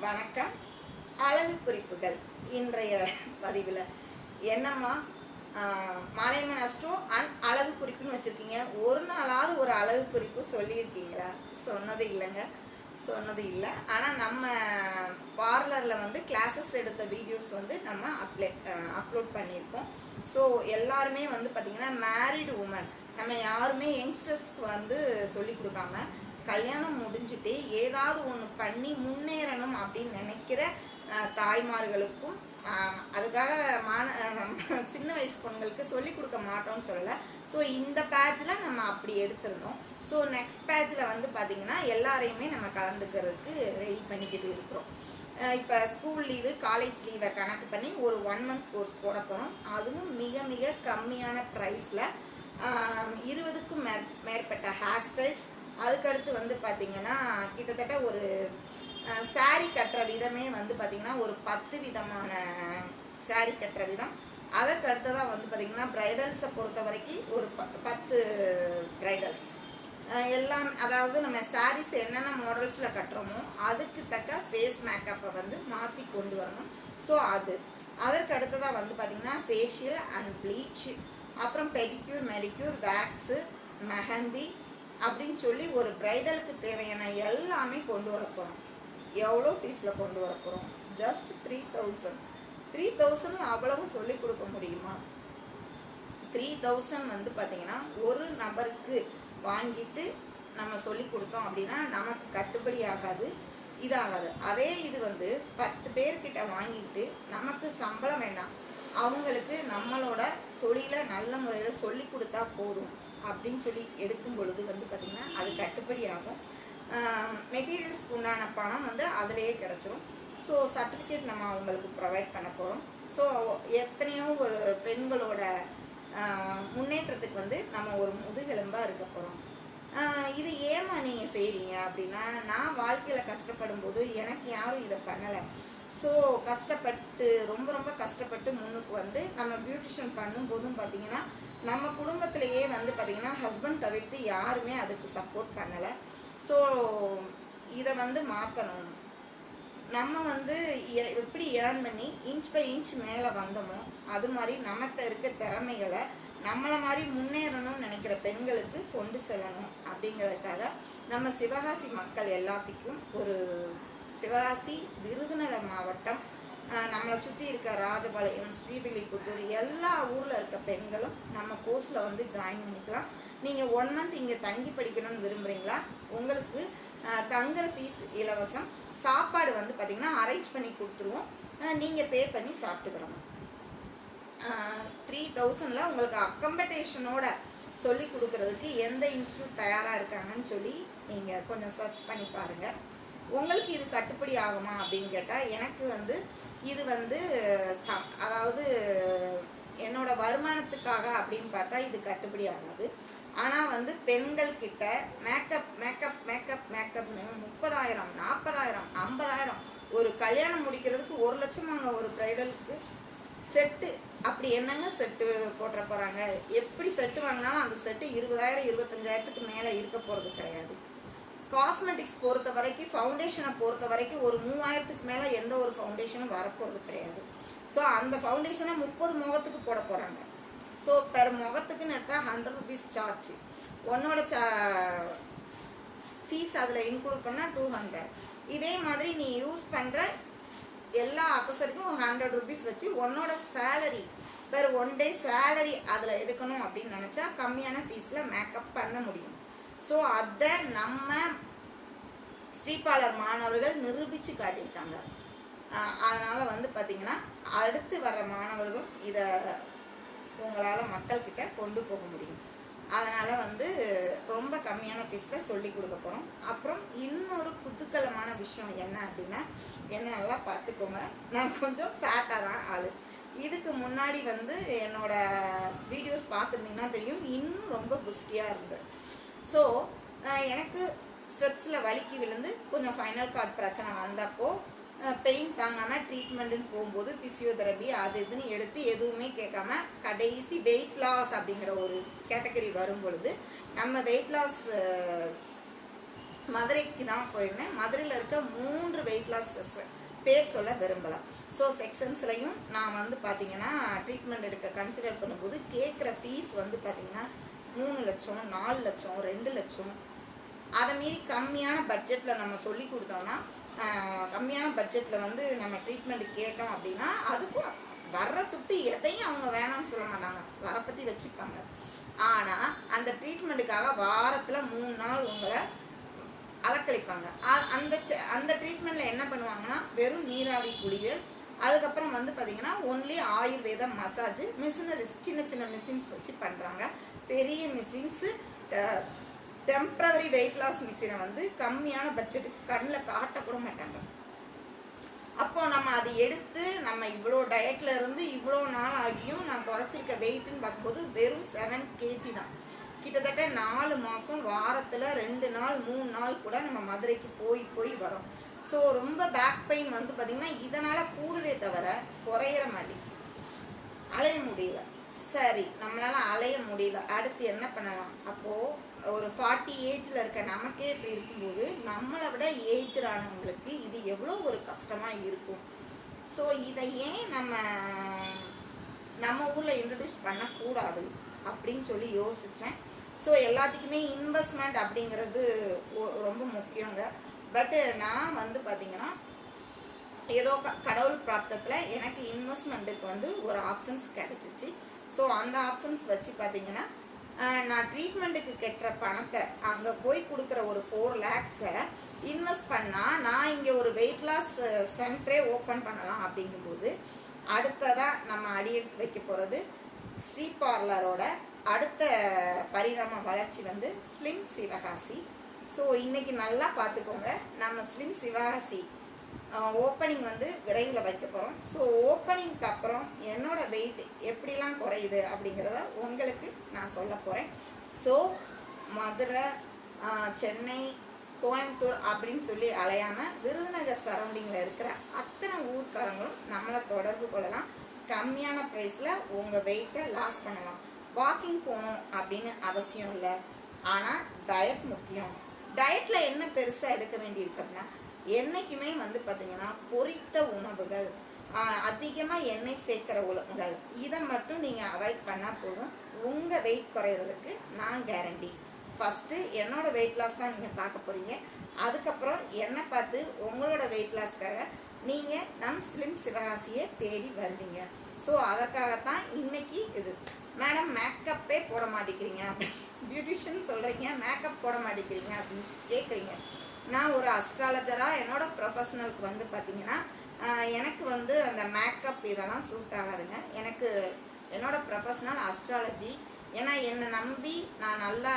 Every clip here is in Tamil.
வணக்கம். அழகு குறிப்புகள். இன்றைய பதிவில் என்னம்மா? ஆஹ், அஷ்டம் அண்ட் அழகு குறிப்புன்னு வச்சுருக்கீங்க. ஒரு நாளாவது ஒரு அழகு குறிப்பு சொல்லியிருக்கீங்களா? சொன்னது இல்லைங்க. சொன்னது இல்லை. ஆனால் நம்ம பார்லரில் வந்து கிளாஸஸ் எடுத்த வீடியோஸ் வந்து நம்ம அப்ளை அப்லோட் பண்ணியிருக்கோம். ஸோ எல்லாருமே வந்து பார்த்திங்கன்னா மேரிடு உமன். நம்ம யாருமே யங்ஸ்டர்ஸ்க்கு வந்து சொல்லி கொடுக்காம கல்யாணம் முடிஞ்சுட்டு ஏதாவது ஒன்று பண்ணி முன்னேறணும் அப்படின்னு நினைக்கிற தாய்மார்களுக்கும் அதுக்காக மான சின்ன வயசு பொண்களுக்கு சொல்லி கொடுக்க மாட்டோம்னு சொல்லலை. ஸோ இந்த பேட்சில் நம்ம அப்படி எடுத்திருந்தோம். ஸோ நெக்ஸ்ட் பேட்சில் வந்து பார்த்திங்கன்னா எல்லாரையுமே நம்ம கலந்துக்கிறதுக்கு ரெடி பண்ணிக்கிட்டு இருக்கிறோம். இப்போ ஸ்கூல் லீவு காலேஜ் லீவை கணக்கு பண்ணி ஒரு ஒன் மந்த் கோர்ஸ் போட போகிறோம் அதுவும் மிக மிக கம்மியான ப்ரைஸில் இருபதுக்கும் மேற்பட்ட ஹேர் ஸ்டைல்ஸ் அதுக்கடுத்து வந்து பார்த்திங்கன்னா கிட்டத்தட்ட ஒரு சாரி கட்டுற விதமே வந்து பார்த்திங்கன்னா ஒரு பத்து விதமான சாரி கட்டுற விதம். அதற்கு அடுத்ததாக வந்து பார்த்திங்கன்னா ப்ரைடல்ஸை பொறுத்த வரைக்கும் ஒரு ப பத்து ப்ரைடல்ஸ் எல்லாம் அதாவது நம்ம சாரீஸ் என்னென்ன மாடல்ஸில் கட்டுறோமோ அதுக்கு தக்க ஃபேஸ் மேக்கப்பை வந்து மாற்றி கொண்டு வரணும். ஸோ அது. அதற்கு அடுத்ததாக வந்து பார்த்திங்கன்னா ஃபேஷியல் அண்ட் ப்ளீச் அப்புறம் பெடிக்யூர் மெடிக்யூர் வேக்ஸு மெஹந்தி அப்படின்னு சொல்லி ஒரு ப்ரைடலுக்கு தேவையான எல்லாமே கொண்டு வரப்போகிறோம் எவ்வளோ ஃபீஸில் கொண்டு வரப்போகிறோம் just three thousand three thousand அவ்வளவு சொல்லி கொடுக்க முடியுமா? த்ரீ தௌசண்ட் வந்து பார்த்தீங்கன்னா ஒரு நபருக்கு வாங்கிட்டு நம்ம சொல்லி கொடுத்தோம் அப்படின்னா நமக்கு கட்டுப்படி ஆகாது இதாகாது. அதே இது வந்து பத்து பேர்கிட்ட வாங்கிட்டு நமக்கு சம்பளம் வேண்டாம். அவங்களுக்கு நம்மளோட தொழிலை நல்ல முறையில் சொல்லி கொடுத்தா போதும். அப்படின்னு சொல்லி எடுக்கும் பொழுது வந்து பார்த்திங்கன்னா அது கட்டுப்படி ஆகும். மெட்டீரியல்ஸ்க்கு உண்டான பணம் வந்து அதிலேயே கிடச்சிரும். ஸோ சர்டிஃபிகேட் நம்ம அவங்களுக்கு ப்ரொவைட் பண்ண போகிறோம் ஸோ எத்தனையோ ஒரு பெண்களோட முன்னேற்றத்துக்கு வந்து நம்ம ஒரு முதுகெலும்பாக இருக்க போகிறோம் இது ஏமா நீங்கள் செய்கிறீங்க அப்படின்னா நான் வாழ்க்கையில் கஷ்டப்படும் போது எனக்கு யாரும் இதை பண்ணலை. ஸோ கஷ்டப்பட்டு ரொம்ப ரொம்ப கஷ்டப்பட்டு முன்னுக்கு வந்து நம்ம பியூட்டிஷியன் பண்ணும்போதும் பார்த்தீங்கன்னா நம்ம குடும்பத்திலேயே வந்து பார்த்திங்கன்னா ஹஸ்பண்ட் தவிர்த்து யாருமே அதுக்கு சப்போர்ட் பண்ணலை. ஸோ இதை வந்து மாற்றணும் நம்ம வந்து எப்படி ஏர்ன் பண்ணி இன்ச் பை இன்ச் மேலே வந்தோமோ அது மாதிரி நமக்கு இருக்க திறமைகளை நம்மளை மாதிரி முன்னேறணும்னு நினைக்கிற பெண்களுக்கு கொண்டு செல்லணும். அப்படிங்கிறதுக்காக நம்ம சிவகாசி மக்கள் எல்லாத்துக்கும் ஒரு சிவகாசி விருதுநகர் மாவட்டம் நம்மளை சுற்றி இருக்க ராஜபாளையம் ஸ்ரீவில்லிபுத்தூர் எல்லா ஊரில் இருக்க பெண்களும் நம்ம கோர்ஸில் வந்து ஜாயின் பண்ணிக்கலாம். நீங்கள் ஒன் மந்த் இங்கே தங்கி படிக்கணும்னு விரும்புகிறீங்களா உங்களுக்கு தங்குற ஃபீஸ் இலவசம். சாப்பாடு வந்து பார்த்திங்கன்னா அரேஞ்ச் பண்ணி கொடுத்துருவோம். நீங்கள் பே பண்ணி சாப்பிட்டுக்கிறோம் த்ரீ தௌசண்டில் உங்களுக்கு அக்கம்படேஷனோட சொல்லி கொடுக்குறதுக்கு எந்த இன்ஸ்டியூட் தயாராக இருக்காங்கன்னு சொல்லி நீங்கள் கொஞ்சம் சர்ச் பண்ணி பாருங்கள் உங்களுக்கு இது கட்டுப்படி ஆகுமா அப்படின்னு கேட்டால் எனக்கு வந்து இது வந்து சம் அதாவது என்னோட வருமானத்துக்காக அப்படின்னு பார்த்தா இது கட்டுப்படி ஆகாது. ஆனால் வந்து பெண்கள் கிட்ட மேக்கப் மேக்கப் மேக்கப் மேக்கப்னு முப்பதாயிரம் நாற்பதாயிரம் ஐம்பதாயிரம் ஒரு கல்யாணம் முடிக்கிறதுக்கு ஒரு லட்சம் வாங்க ஒரு ப்ரைடலுக்கு செட்டு அப்படி என்னங்க செட்டு போட்டுற போகிறாங்க எப்படி செட்டு வாங்கினாலும் அந்த செட்டு இருபதாயிரம் இருபத்தஞ்சாயிரத்துக்கு மேலே இருக்க போகிறது கிடையாது. காஸ்மெட்டிக்ஸ் பொறுத்த வரைக்கும் ஃபவுண்டேஷனை பொறுத்த வரைக்கும் ஒரு மூவாயிரத்துக்கு மேலே எந்த ஒரு ஃபவுண்டேஷனும் வரப்போகிறது கிடையாது. ஸோ அந்த ஃபவுண்டேஷனை முப்பது முகத்துக்கு போட போகிறாங்க ஸோ பெர் முகத்துக்குன்னு எடுத்தால் ஹண்ட்ரட் ருபீஸ் சார்ஜ் உன்னோட சா ஃபீஸ் அதில் இன்க்ளூட் பண்ணால் டூ ஹண்ட்ரட் இதே மாதிரி நீ யூஸ் பண்ணுற எல்லா அக்கசருக்கும் ஹண்ட்ரட் ருபீஸ் வச்சு உன்னோட salary per one day salary அதில் எடுக்கணும் அப்படின்னு நினச்சா கம்மியான ஃபீஸில் மேக்கப் பண்ண முடியும். ஸோ அதை நம்ம ஸ்ரீபாலர் மாணவர்கள் நிரூபித்து காட்டியிருக்காங்க. அதனால் வந்து பார்த்திங்கன்னா அடுத்து வர மாணவர்கள் இதை உங்களால் மக்கள்கிட்ட கொண்டு போக முடியும். அதனால் வந்து ரொம்ப கம்மியான ஃபீஸில் சொல்லி கொடுக்க போகிறோம் அப்புறம் இன்னொரு குத்துக்கலமான விஷயம் என்ன அப்படின்னா என்ன நல்லா பார்த்துக்கோங்க நான் கொஞ்சம் ஃபேட்டாக தான் ஆள். இதுக்கு முன்னாடி வந்து என்னோடய வீடியோஸ் பார்த்துருந்தீங்கன்னா தெரியும். இன்னும் ரொம்ப குஸ்டியாக இருந்தது. ஸோ எனக்கு ஸ்டெப்ஸில் வலிக்கு விழுந்து கொஞ்சம் ஃபைனல் கார்ட் பிரச்சனை வந்தப்போ பெயின் தாங்காமல் ட்ரீட்மெண்ட்டுன்னு போகும்போது பிசியோதெரபி அது இதுன்னு எடுத்து எதுவுமே கேட்காம கடைசி வெயிட் லாஸ் அப்படிங்கிற ஒரு கேட்டகரி வரும் பொழுது நம்ம வெயிட் லாஸ் மதுரைக்கு தான் போயிருந்தேன். மதுரையில் இருக்க மூன்று வெயிட் லாஸ் பேர் சொல்ல விரும்பலாம் ஸோ செக்ஷன்ஸ்லையும் நான் வந்து பார்த்தீங்கன்னா ட்ரீட்மெண்ட் எடுக்க கன்சிடர் பண்ணும்போது கேட்குற ஃபீஸ் வந்து பார்த்தீங்கன்னா மூணு லட்சம் நாலு லட்சம் ரெண்டு லட்சம். அதை மீறி கம்மியான பட்ஜெட்டில் நம்ம சொல்லி கொடுத்தோம்னா கம்மியான பட்ஜெட்டில் வந்து நம்ம ட்ரீட்மெண்ட் கேட்டோம் அப்படின்னா அதுக்கும் வர்ற துட்டு எதையும் அவங்க வேணாம்னு சொல்ல மாட்டாங்க. வர பற்றி வச்சுப்பாங்க. ஆனால் அந்த ட்ரீட்மெண்ட்டுக்காக வாரத்தில் மூணு நாள் உங்களை அலக்களிப்பாங்க அந்த அந்த ட்ரீட்மெண்ட்டில் என்ன பண்ணுவாங்கன்னா வெறும் நீராவி குளியல் அதுக்கப்புறம் வந்து பார்த்தீங்கன்னா ஒன்லி ஆயுர்வேத மசாஜ் மிஷினரிஸ் சின்ன சின்ன மிஷின்ஸ் வச்சு பண்ணுறாங்க பெரிய மிஷின்ஸு டெம்ப்ரவரி வெயிட் லாஸ் மிஷினை வந்து கம்மியான பட்ஜெட்டுக்கு கண்ணில் காட்டக்கூட மாட்டாங்க. அப்போ நம்ம அதை எடுத்து நம்ம இவ்வளோ டயட்ல இருந்து இவ்வளோ நாள் ஆகியும் நான் குறைச்சிருக்க வெயிட்னு பார்க்கும்போது வெறும் செவன் கேஜி தான். கிட்டத்தட்ட நாலு மாதம் வாரத்தில் ரெண்டு நாள் மூணு நாள் கூட நம்ம மதுரைக்கு போய் போய் வரோம். ஸோ ரொம்ப பேக் பெயின் வந்து பார்த்திங்கன்னா இதனால் கூடுதே தவிர குறையிற மாட்டேங்குது அலைய முடியல. சரி நம்மளால் அலைய முடியல. அடுத்து என்ன பண்ணலாம்? அப்போது ஒரு ஃபார்ட்டி ஏஜில் இருக்க நமக்கே இப்படி இருக்கும்போது நம்மளை விட ஏஜ்டானவங்களுக்கு இது எவ்வளோ ஒரு கஷ்டமாக இருக்கும். ஸோ இதை ஏன் நம்ம நம்ம ஊரில் இன்ட்ரடியூஸ் பண்ணக்கூடாது அப்படின்னு சொல்லி யோசித்தேன் ஸோ எல்லாத்துக்குமே இன்வெஸ்ட்மெண்ட் அப்படிங்கிறது ரொம்ப முக்கியங்க. பட்டு நான் வந்து பார்த்திங்கன்னா ஏதோ க கடவுள் பிராப்தத்தில் எனக்கு இன்வெஸ்ட்மெண்ட்டுக்கு வந்து ஒரு ஆப்ஷன்ஸ் கிடச்சிச்சு. ஸோ அந்த ஆப்ஷன்ஸ் வச்சு பார்த்தீங்கன்னா நான் ட்ரீட்மெண்ட்டுக்கு கெட்டுற பணத்தை அங்கே போய் கொடுக்குற ஒரு ஃபோர் லேக்ஸை இன்வெஸ்ட் பண்ணால் நான் இங்கே ஒரு வெயிட் லாஸ் சென்டரே ஓப்பன் பண்ணலாம் அப்படிங்கும்போது அடுத்ததாக நம்ம அடியெடுத்து வைக்க போகிறது ஸ்ரீ பார்லரோட அடுத்த பரிணாம வளர்ச்சி வந்து ஸ்லிம் சிவகாசி ஸோ இன்றைக்கி நல்லா பார்த்துக்கோங்க. நம்ம ஸ்லிம் சிவகாசி ஓப்பனிங் வந்து விரைவில் வைக்க போகிறோம் ஸோ ஓப்பனிங்க்கு அப்புறம் என்னோடய வெயிட் எப்படிலாம் குறையுது அப்படிங்கிறத உங்களுக்கு நான் சொல்ல போகிறேன் ஸோ மதுரை சென்னை கோயம்புத்தூர் அப்படின்னு சொல்லி அலையாமல் விருதுநகர் சரௌண்டிங்கில் இருக்கிற அத்தனை ஊர்க்காரங்களும் நம்மளை தொடர்பு கொள்ளலாம். கம்மியான ப்ரைஸில் உங்கள் வெயிட்டை லாஸ் பண்ணலாம். வாக்கிங் போகணும் அப்படின்னு அவசியம் இல்லை. ஆனால் டயட் முக்கியம். டயட்டில் என்ன பெருசாக எடுக்க வேண்டியிருக்கு அப்படின்னா என்றைக்குமே வந்து பார்த்திங்கன்னா பொரித்த உணவுகள் அதிகமாக எண்ணெய் சேர்க்குற உணவுகள் இதை மட்டும் நீங்கள் அவாய்ட் பண்ணால் போதும். உங்கள் வெயிட் குறையிறதுக்கு நான் கேரண்டி ஃபஸ்ட்டு என்னோடய வெயிட் லாஸ் தான் நீங்கள் பார்க்க போகிறீங்க அதுக்கப்புறம் என்னை பார்த்து உங்களோட வெயிட் லாஸ்க்காக நீங்கள் நம் ஸ்லிம் சிவகாசியை தேடி வருவீங்க. ஸோ அதற்காகத்தான் இன்னைக்கு இது. மேடம் மேக்கப்பே போட மாட்டேங்கிறீங்க. பியூட்டிஷியன் சொல்கிறீங்க மேக்கப் போட மாட்டேங்கிறீங்க அப்படின்னு கேட்குறீங்க நான் ஒரு அஸ்ட்ராலஜராக என்னோடய ப்ரொஃபஷனலுக்கு வந்து பார்த்தீங்கன்னா எனக்கு வந்து அந்த மேக்கப் இதெல்லாம் சூட் ஆகாதுங்க. எனக்கு என்னோடய ப்ரொஃபஷனல் அஸ்ட்ராலஜி ஏன்னா என்னை நம்பி நான் நல்லா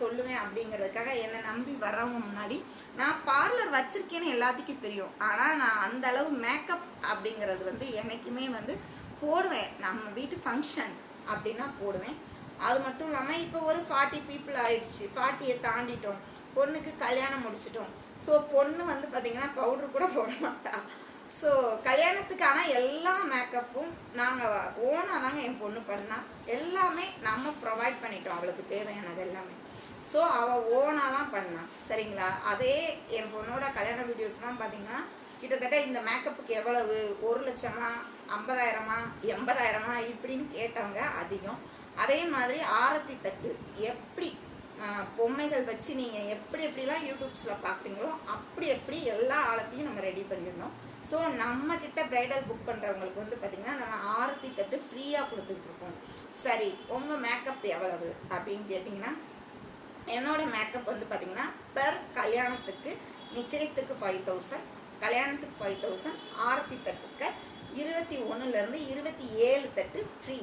சொல்லுவேன் அப்படிங்கிறதுக்காக என்னை நம்பி வர்றவங்க முன்னாடி நான் பார்லர் வச்சுருக்கேன்னு எல்லாத்துக்கும் தெரியும். ஆனால் நான் அந்த அளவு மேக்கப் அப்படிங்கிறது வந்து என்னைக்குமே வந்து போடுவேன். நம்ம வீட்டு ஃபங்க்ஷன் அப்படின்னா போடுவேன். அது மட்டும் இல்லாமல் இப்போ ஒரு ஃபார்ட்டி பீப்புள் ஆயிடுச்சு. ஃபார்ட்டியை தாண்டிட்டோம். பொண்ணுக்கு கல்யாணம் முடிச்சிட்டோம். ஸோ பொண்ணு வந்து பார்த்திங்கன்னா பவுடர் கூட போட மாட்டா. ஸோ கல்யாணத்துக்கான எல்லா மேக்கப்பும் நாங்கள் ஓனாக தாங்க என் பொண்ணு பண்ணா. எல்லாமே நம்ம ப்ரொவைட் பண்ணிட்டோம். அவளுக்கு தேவையானது எல்லாமே. ஸோ அவள் ஓனாக தான் பண்ணான் சரிங்களா? அதே என் பொண்ணோட கல்யாண வீடியோஸ்லாம் பார்த்தீங்கன்னா கிட்டத்தட்ட இந்த மேக்கப்புக்கு எவ்வளவு? ஒரு லட்சமா? ஐம்பதாயிரமா? எண்பதாயிரமா? இப்படின்னு கேட்டவங்க அதிகம். அதே மாதிரி ஆரத்தி தட்டு எப்படி பொம்மைகள் வச்சு நீங்கள் எப்படி எப்படிலாம் யூடியூப்ஸில் பார்க்குறீங்களோ அப்படி எப்படி எல்லா ஆழத்தையும் நம்ம ரெடி பண்ணியிருந்தோம் ஸோ நம்மக்கிட்ட ப்ரைடல் புக் பண்ணுறவங்களுக்கு வந்து பார்த்திங்கன்னா நம்ம ஆரத்தி தட்டு ஃப்ரீயாக கொடுத்துட்ருக்கோம் சரி உங்கள் மேக்கப் எவ்வளவு அப்படின்னு கேட்டிங்கன்னா என்னோட மேக்கப் வந்து பார்த்திங்கன்னா பெர் கல்யாணத்துக்கு நிச்சயத்துக்கு ஃபைவ் தௌசண்ட் கல்யாணத்துக்கு ஃபைவ் தௌசண்ட் ஆரத்தி தட்டுக்கு இருபத்தி ஒன்றுலேருந்து இருபத்தி ஏழு தட்டு ஃப்ரீ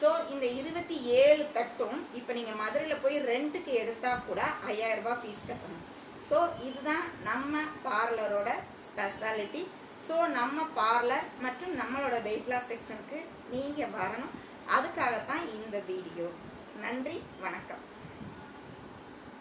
ஸோ இந்த இருபத்தி ஏழு தட்டும். இப்போ நீங்கள் மதுரையில் போய் ரெண்ட்டுக்கு எடுத்தால் கூட ஐயாயிரம் ஃபீஸ் கட்டணும். ஸோ இதுதான் நம்ம பார்லரோட ஸ்பெஷாலிட்டி ஸோ நம்ம பார்லர் மற்றும் நம்மளோட வெயிட் லாஸ் செக்ஷனுக்கு நீங்கள் வரணும். அதுக்காகத்தான் இந்த வீடியோ நன்றி வணக்கம்.